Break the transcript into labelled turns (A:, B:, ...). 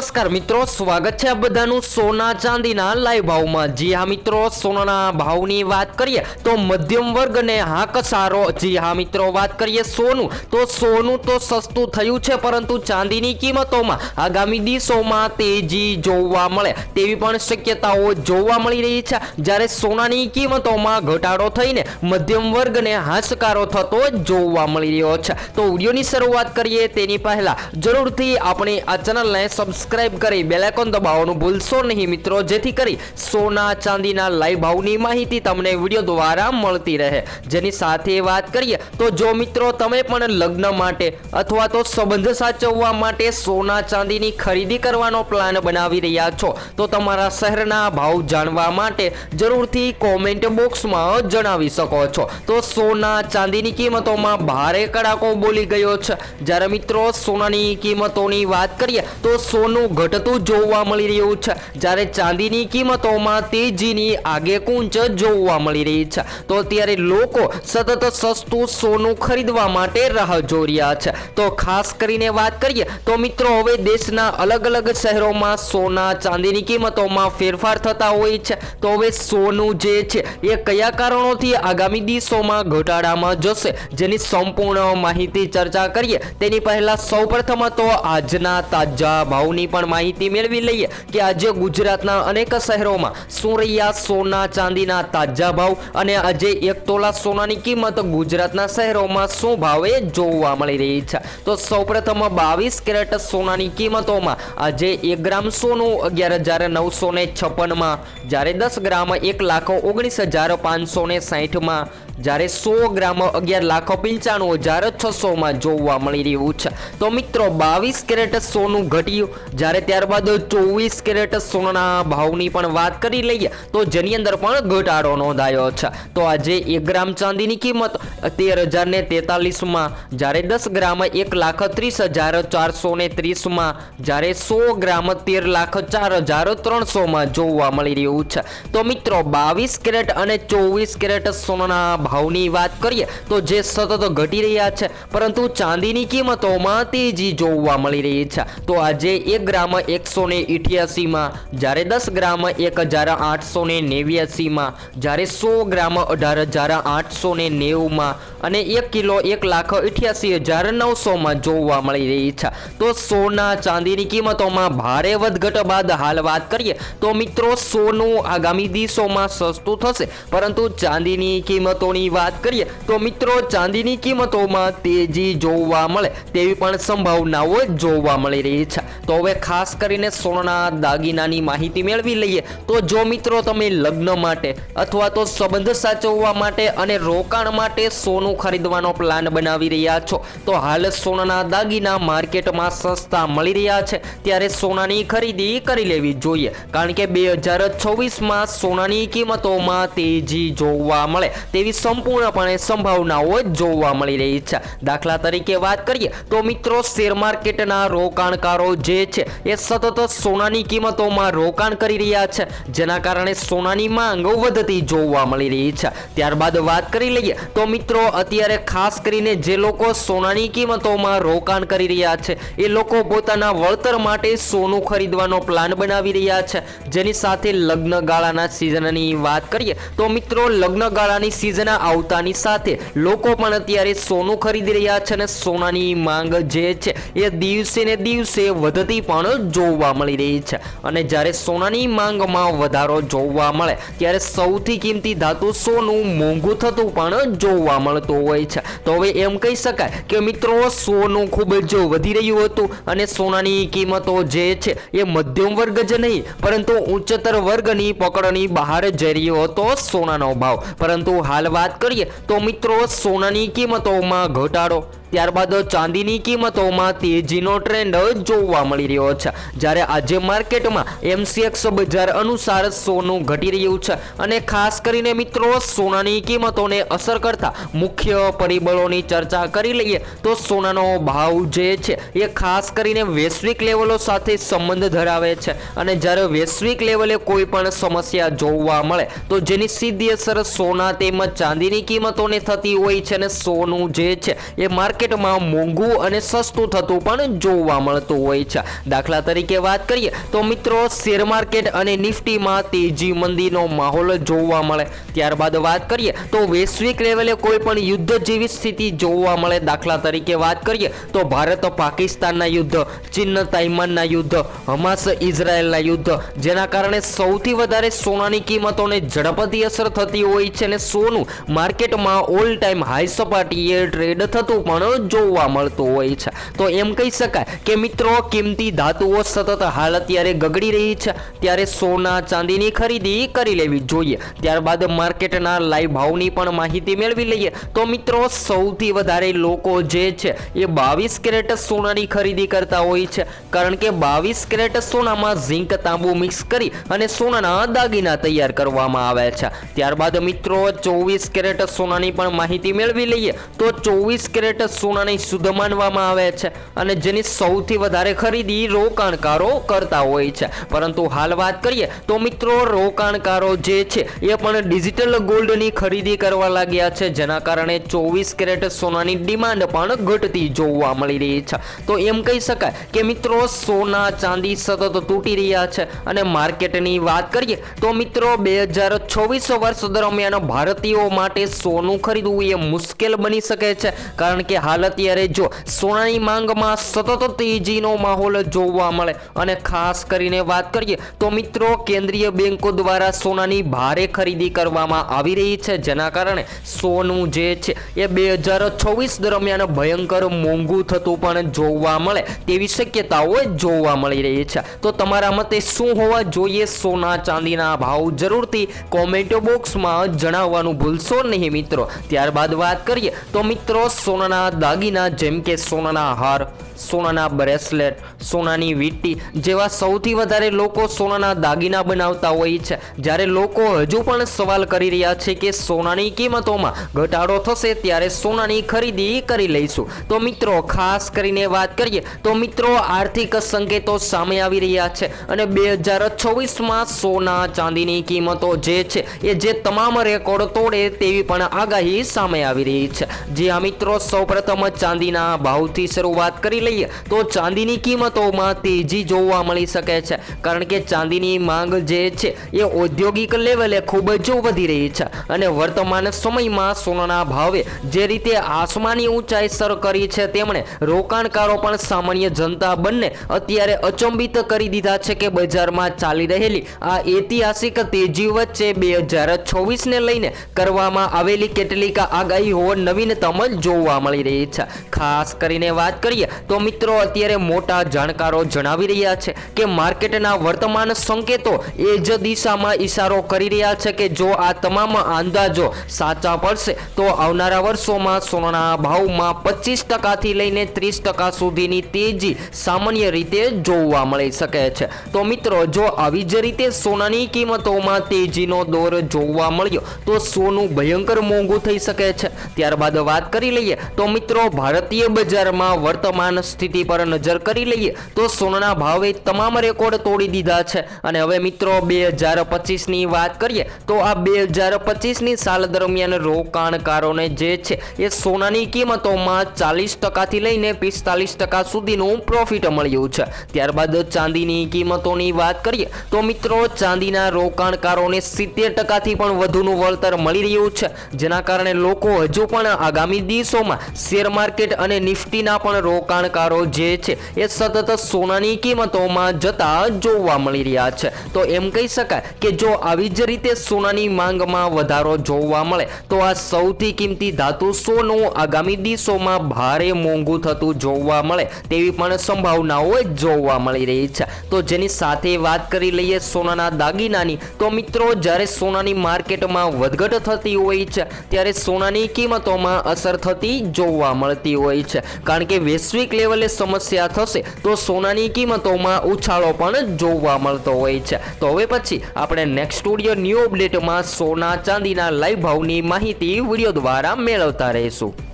A: નમસ્કાર મિત્રો, સ્વાગત છે આ બધાનું સોના ચાંદીના લાઈવ ભાવમાં. જી હા મિત્રો, સોનાના ભાવની વાત કરીએ તો મધ્યમ વર્ગને હાક સારો. જી હા મિત્રો, વાત કરીએ સોનું. તો સોનું તો સસ્તું થયું છે, પરંતુ ચાંદીની કિંમતોમાં આગામી દિવસોમાં તેજી જોવા મળે. તેવી પણ શક્યતાઓ જોવા મળી રહી છે. જ્યારે સોનાની કિંમતોમાં ઘટાડો થઈને મધ્યમ વર્ગને હાશકારો થતો જોવા મળી રહ્યો છે. તો વિડીયોની શરૂઆત કરીએ તેની પહેલા. જરૂરથી આપણે આ ચેનલને સબસ્ક્રાઇબ કરી બેલાઇકોન દબાવવાનું ભૂલશો નહીં મિત્રો. જેથી કરી સોના ચાંદીના લાઈવ ભાવની માહિતી તમને વીડિયો દ્વારા મળતી રહે. જેની સાથે વાત કરીએ તો જો મિત્રો તમે પણ લગ્ન માટે અથવા તો સંબંધ સાચવવા માટે સોના ચાંદીની ખરીદી કરવાનો પ્લાન બનાવી રહ્યા છો, તો તમારા શહેરના ભાવ જાણવા માટે જરૂરથી કોમેન્ટ બોક્સમાં જણાવી શકો છો. તો સોના ચાંદીની કિંમતોમાં ભારે કડાકો બોલી ગયો છે. જ્યારે મિત્રો સોનાની કિંમતોની વાત કરીએ તો સોનું ઘટતું જોવા મળી રહ્યું છે. જ્યારે ચાંદીની કિંમતોમાં તેજીની આગેકૂંચ જોવા મળી રહી છે. તો અત્યારે લોકો સતત સસ્તું સોનું ખરીદવા માટે રાહ જોઈ રહ્યા છે. તો ખાસ કરીને વાત કરીએ તો મિત્રો, હવે દેશના અલગ અલગ શહેરોમાં સોના ચાંદીની કિંમતોમાં ફેરફાર થતા હોય છે. તો હવે સોનું જે છે, એ કયા કારણોથી આગામી દિવસોમાં ઘટાડામાં જશે? જેની સંપૂર્ણ માહિતી ચર્ચા કરીએ. તેની પહેલા સૌપ્રથમ તો આજના તાજા ભાવની પણ માહિતી મેળવી લઈએ કે આજે ગુજરાતના અનેક શહેરોમાં સુરૈયા, સોના, ચાંદીના તાજા ભાવ અને આજે એક તોલા સોનાની કિંમત ગુજરાતના શહેરોમાં શું ભાવે જોવા મળી રહી છે. તો સૌપ્રથમ બાવીસ કેરેટ સોનાની કિંમતોમાં આજે એક ગ્રામ સોનું અગિયાર હજાર નવસો ને છપ્પનમાં, જ્યારે દસ ગ્રામ એક લાખ ઓગણીસ હજાર પાંચસો ને સાહીઠમાં જ્યારે સો ગ્રામ અગિયાર લાખ પંચાણું હજાર છસોમાં જોવા મળી રહ્યું છે. તો મિત્રો, બાવીસ કેરેટ સોનું ઘટ્યું. જ્યારે ત્યારબાદ ચોવીસ કેરેટ સોનાના ભાવની પણ વાત કરી લઈએ, તો જેની અંદર પણ ઘટાડો નોંધાયો છે. તો આજે એક ગ્રામ ચાંદીની કિંમત તેર હજાર ને તેતાલીસમાં, જ્યારે દસ ગ્રામ એક લાખ ત્રીસ હજાર ચારસો ને ત્રીસમાં, જ્યારે સો ગ્રામ તેર લાખ ચાર હજાર ત્રણસોમાં જોવા મળી રહ્યું છે. તો મિત્રો, બાવીસ કેરેટ અને ચોવીસ કેરેટ સોનાના ભાવની વાત કરીએ તો જે સતત ઘટી રહ્યા છે, પરંતુ ચાંદીની કિંમતોમાં તેજી જોવા મળી રહી છે. તો આજે એક ગ્રામ એકસો ને ઇઠ્યાસીમાં, જ્યારે દસ ગ્રામ એક હજાર આઠસો ને નેવ્યાસીમાં, જ્યારે સો ગ્રામ અઢાર હજાર આઠસો ને નેવુંમાં અને એક કિલો એક લાખ અઠ્યાસી હજાર નવસોમાં જોવા મળી રહી છે. તો સોના ચાંદીની કિંમતોમાં ભારે વધઘટ બાદ હાલ વાત કરીએ તો મિત્રો, સોનું આગામી દિવસોમાં સસ્તું થશે, પરંતુ ચાંદીની કિંમતોની વાત કરીએ, તો મિત્રો ચાંદીની કિંમતોમાં તેજી જોવા મળે, તેવી પણ સંભાવનાઓ જોવા મળી રહી છે. તો હવે ખાસ કરીને સોનાના દાગીનાની માહિતી મેળવી લઈએ, તો જો મિત્રો તમે લગ્ન માટે અથવા તો સંબંધ સાચવવા માટે અને રોકાણ માટે સોનું ખરીદવાનો પ્લાન બનાવી રહ્યા છો, તો હાલ સોનાના દાગીના માર્કેટમાં સસ્તા મળી રહ્યા છે. ત્યારે સોનાની ખરીદી કરી લેવી જોઈએ, કારણ કે બે હજાર છવ્વીસમાં સોનાની કિંમતોમાં તેજી જોવા મળે, તેવી સંપૂર્ણપણે સંભાવનાઓ જોવા મળી રહી છે. દાખલા તરીકે વાત કરીએ તો મિત્રો શેર માર્કેટના રોકાણકારો જે છે, એ સતત સોનાની કિંમતોમાં રોકાણ કરી રહ્યા છે, જેના કારણે સોનાની માંગ વધતી જોવા મળી રહી છે. ત્યારબાદ વાત કરી લઈએ તો મિત્રો, અત્યારે ખાસ કરીને જે લોકો સોનાની કિંમતોમાં રોકાણ કરી રહ્યા છે, એ લોકો પોતાના વળતર માટે સોનું ખરીદવાનો પ્લાન બનાવી રહ્યા છે. જેની સાથે લગ્ન ગાળાના સિઝનની વાત કરીએ તો મિત્રો લગ્ન ગાળાની સિઝન આવતાની સાથે લોકો પણ અત્યારે સોનું ખરીદી રહ્યા છે અને સોનાની માંગ જે છે એ દિવસે ને દિવસે વધતી પણ જોવા મળી રહી છે. અને જ્યારે સોનાની માંગમાં વધારો જોવા મળે, ત્યારે સૌથી કિંમતી ધાતુ સોનું મોંઘું થતું પણ જોવા મળતું હોય છે. તો હવે એમ કહી શકાય કે મિત્રો, સોનું ખૂબ જ વધી રહ્યું હતું અને સોનાની કિંમતો જે છે એ મધ્યમ વર્ગ જ નહીં, પરંતુ ઉચ્ચતર વર્ગની પકડની બહાર જઈ રહ્યો હતો સોનાનો ભાવ. પરંતુ હાલ વાત કરીએ તો મિત્રો સોનાની કિંમતોમાં ઘટાડો ત્યારબાદ ચાંદીની કિંમતોમાં તેજીનો ટ્રેન્ડ જોવા મળી રહ્યો છે. જ્યારે આજે માર્કેટમાં એમસીએક્સ બજાર અનુસાર સોનું ઘટી રહ્યું છે અને ખાસ કરીને મિત્રો, સોનાની કિંમતોને અસર કરતા મુખ્ય પરિબળોની ચર્ચા કરી લઈએ તો સોનાનો ભાવ જે છે એ ખાસ કરીને વૈશ્વિક લેવલો સાથે સંબંધ ધરાવે છે. અને જ્યારે વૈશ્વિક લેવલે કોઈ પણ સમસ્યા જોવા મળે, તો જેની સીધી અસર સોના તેમજ ચાંદીની કિંમતોને થતી હોય છે અને સોનું જે છે એ માર્કેટ માર્કેટમાં મોંઘું અને સસ્તું થતું પણ જોવા મળતું હોય છે. દાખલા તરીકે વાત કરીએ તો મિત્રો, શેર માર્કેટ અને નિફ્ટીમાં તેજી મંદીનો માહોલ જોવા મળે. ત્યારબાદ વાત કરીએ તો વૈશ્વિક લેવલે કોઈ પણ યુદ્ધ જેવી સ્થિતિ જોવા મળે. દાખલા તરીકે વાત કરીએ તો ભારત પાકિસ્તાનના યુદ્ધ, ચીન તાઇમાનના યુદ્ધ, હમાસ ઇઝરાયલના યુદ્ધ, જેના કારણે સૌથી વધારે સોનાની કિંમતોને ઝડપથી અસર થતી હોય છે અને સોનું માર્કેટમાં ઓલ ટાઈમ હાઈ સપાટીએ ટ્રેડ થતું પણ જોવા મળતું હોય છે. તો એમ કહી શકાય કે મિત્રો, કિંમતી ધાતુઓ સતત હાલ અત્યારે ગગડી રહી છે. ત્યારે સોના ચાંદીની ખરીદી કરી લેવી જોઈએ. ત્યારબાદ માર્કેટના લાઈવ ભાવની પણ માહિતી મેળવી લઈએ. તો મિત્રો, સૌથી વધારે લોકો જે છે એ બાવીસ કેરેટ સોનાની ખરીદી કરતા હોય છે. કારણ કે બાવીસ કેરેટ સોનામાં ઝીંક તાંબુ મિક્સ કરી અને સોનાના દાગીના તૈયાર કરવામાં આવે છે. ત્યારબાદ મિત્રો, ચોવીસ કેરેટ સોનાની પણ માહિતી મેળવી લઈએ. તો ચોવીસ કેરેટ સોનાની શુદ્ધ માનવામાં આવે છે અને જેની સૌથી વધારે ખરીદી રોકાણકારો કરતા હોય છે. પરંતુ હાલ વાત કરીએ તો મિત્રો રોકાણકારો જે છે, એ પણ ડિજિટલ ગોલ્ડની ખરીદી કરવા લાગ્યા છે. જેના કારણે ચોવીસ કેરેટ સોનાની ડિમાન્ડ પણ ઘટતી જોવા મળી રહી છે. તો એમ કહી શકાય કે મિત્રો સોના ચાંદી સતત તૂટી રહ્યા છે અને માર્કેટની વાત કરીએ તો મિત્રો બે હજાર છવ્વીસ વર્ષ દરમિયાન ભારતીયો માટે સોનું ખરીદવું એ મુશ્કેલ બની શકે છે. કારણ કે હાલ અત્યારે જો સોનાની માંગમાં સતત તેજીનો માહોલ જોવા મળે અને ખાસ કરીને વાત કરીએ તો મિત્રો કેન્દ્રીય બેંકો દ્વારા સોનાની ભારે ખરીદી કરવામાં આવી રહી છે, જેના કારણે સોનું જે છે એ બે હજાર છવ્વીસ દરમિયાન ભયંકર મોંઘું થતું પણ જોવા મળે તેવી શક્યતાઓ જોવા મળી રહી છે. તો તમારા મતે શું હોવા જોઈએ? સોના ચાંદીના ભાવ જરૂરથી કોમેન્ટ બોક્સમાં જણાવવાનું ભૂલશો નહીં મિત્રો. ત્યારબાદ વાત કરીએ તો મિત્રો સોનાના દાગીના, જેમ કે સોનાના હાર, સોનાના બ્રેસલેટ, સોનાની વીંટી જેવા સૌથી વધારે લોકો સોનાના દાગીના બનાવતા હોય છે. જ્યારે લોકો હજુ પણ સવાલ કરી રહ્યા છે કે સોનાની કિંમતોમાં ઘટાડો થશે, ત્યારે સોનાની ખરીદી કરી લઈશું. તો મિત્રો, ખાસ કરીને વાત કરીએ, તો મિત્રો, આર્થિક સંકેતો સામે આવી રહ્યા છે અને બે હજાર છવ્વીસમાં સોના ચાંદીની કિંમતો જે છે, એ જે તમામ રેકોર્ડ તોડે તેવી પણ આગાહી સામે આવી રહી છે. જે આ મિત્રો સૌપ્રથમ ચાંદીના ભાવથી શરૂઆત કરી લઈએ તો ચાંદીની કિંમતોમાં તેજી જોવા મળી શકે છે. કારણ કે ચાંદીની માંગ જે છે, એ ઔદ્યોગિક લેવલે ખૂબ જ વધી રહી છે અને વર્તમાન સમયમાં સોનાના ભાવે જે રીતે આસમાની ઊંચાઈ સર કરી છે, તેમણે રોકાણકારો પણ સામાન્ય જનતા બંને અત્યારે અચંબિત કરી દીધા છે કે બજારમાં ચાલી રહેલી આ ઐતિહાસિક તેજી વચ્ચે બે હજાર છવ્વીસને લઈને કરવામાં આવેલી કેટલીક આગાહીઓ નવીનતમ જોવા મળી રહી છે ખાસ કરીને વાત કરીએ તો મિત્રો અત્યારે મોટા જાણકારો જણાવી રહ્યા છે કે માર્કેટના વર્તમાન સંકેતો એ જ દિશામાં ઇશારો કરી રહ્યા છે કે જો આ તમામ અંદાજો સાચા પડશે, તો આવનારા વર્ષોમાં સોનાના ભાવમાં પચીસ ટકાથી લઈને ત્રીસ ટકા સુધીની તેજી સામાન્ય રીતે જોવા મળી શકે છે. તો મિત્રો, જો આવી જ રીતે સોનાની કિંમતોમાં તેજીનો દોર જોવા મળ્યો, તો સોનું ભયંકર મોંઘું થઈ શકે છે. ત્યારબાદ વાત કરી લઈએ તો મિત્રો, ભારતીય બજારમાં વર્તમાન સ્થિતિ પર નજર કરી લઈએ તો સોનાના ભાવે તમામ રેકોર્ડ તોડી દીધા છે. અને હવે મિત્રો, બે હજાર પચીસની વાત કરીએ તો આ બે હજાર પચીસની સાલ દરમિયાન રોકાણકારોને જે છે એ સોનાની કિંમતોમાં ચાલીસ ટકાથી લઈને પિસ્તાલીસ ટકા સુધીનું પ્રોફિટ મળ્યું છે. ત્યારબાદ ચાંદીની કિંમતોની વાત કરીએ તો મિત્રો, ચાંદીના રોકાણકારોને સિત્તેર ટકાથી પણ વધુનું વળતર મળી રહ્યું છે. જેના કારણે લોકો હજુ પણ આગામી દિવસોમાં શેર માર્કેટ અને નિફ્ટીના પણ રોકાણકારો જે છે, એ સતત સોનાની કિંમતોમાં જતા જોવા મળી રહ્યા છે. તો એમ કહી શકાય કે જો આવી જ રીતે સોનાની માંગમાં વધારો જોવા મળે, તો આ સૌથી કિંમતી ધાતુ સોનું આગામી દિવસોમાં ભારે મોંઘું થતું જોવા મળે તેવી પણ સંભાવનાઓ જોવા મળી રહી છે. તો જેની સાથે વાત કરી લઈએ સોનાના દાગીનાની, તો મિત્રો જ્યારે સોનાની માર્કેટમાં વધઘટ થતી હોય છે, ત્યારે સોનાની કિંમતોમાં અસર થતી જોવા મળતી હોય છે. કારણ કે વૈશ્વિક લેવલે સમસ્યા થશે તો સોનાની કિંમતોમાં ઉછાળો પણ જોવા મળતો હોય છે. તો હવે પછી આપણે નેક્સ્ટ સ્ટુડિયો ન્યૂ અપડેટમાં સોના ચાંદીના લાઈવ ભાવની માહિતી વીડિયો દ્વારા મેળવતા રહીશું.